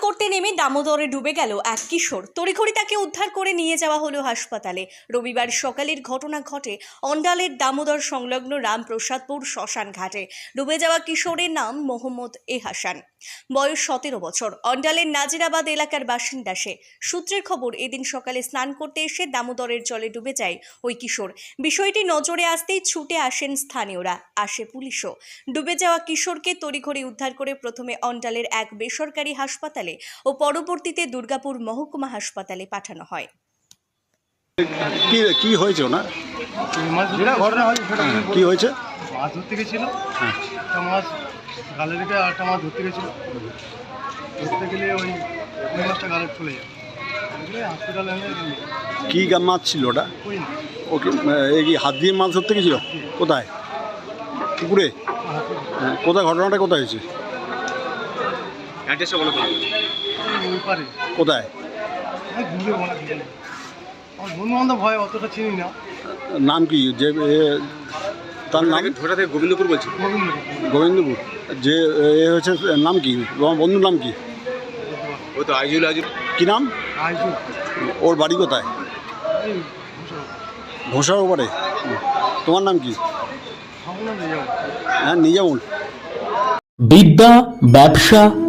করতে নেমে দামোদরে ডুবে গেল এক কিশোর। তড়িঘড়ি তাকে উদ্ধার করে নিয়ে যাওয়া হলো হাসপাতালে। রবিবার সকালের ঘটনা ঘটে অন্ডালের দামোদর সংলগ্ন রামপ্রসাদপুর শ্মশান ঘাটে। ডুবে যাওয়া কিশোরের নাম মোহাম্মদ এ হাসান। বয়স সতেরো বছর। অন্ডালের নাজিরাবাদ এলাকার বাসিন্দা সে। সূত্রের খবর, এদিন সকালে স্নান করতে এসে দামোদরের জলে ডুবে যায় ওই কিশোর। বিষয়টি নজরে আসতেই ছুটে আসেন স্থানীয়রা। আসে পুলিশও। ডুবে যাওয়া কিশোরকে তড়িঘড়ি উদ্ধার করে প্রথমে অন্ডালের এক বেসরকারি হাসপাতালে ও পরবর্তীতে দুর্গাপুর মহকুমা হাসপাতালে পাঠানো হয়। কি কি হয়েছে ওনার? যেটা ঘটনা হয় সেটা কি হয়েছে? মাছ ধরতে গেছিল। হ্যাঁ। একটা মাছ গালে রেখে আরেকটা মাছ ধরতে গেছিল। ধরতে গেলে ওই ওই মাছটা গালে চলে যায়। হসপিটালে এনে কি গা- মাছ ছিল ওটা? না। ওকে এই কি হাত দিয়ে মাছ ধরতে গেছিল? কোথায়? পুকুরে? হ্যাঁ, কোথায়? ঘটনাটা কোথায় হয়েছে? অ্যাড্রেসটা বলো তো ওই ওই পারে। কোথায়? বন্ধু বান্ধব অতটা চিনি না। নাম কি? যে তার নাম? ধোটা থেকে গোবিন্দপুর বলছি। গোবিন্দপুর। যে এ হয়েছে নাম কি? তোমার বন্ধুর নাম কি? ও তো আইজুল আইজুল কি নাম? ওর বাড়ি কোথায়? ঘোষার ওপারে। তোমার নাম কি? হ্যাঁ নিজামুল। বিদ্যা ব্যবসা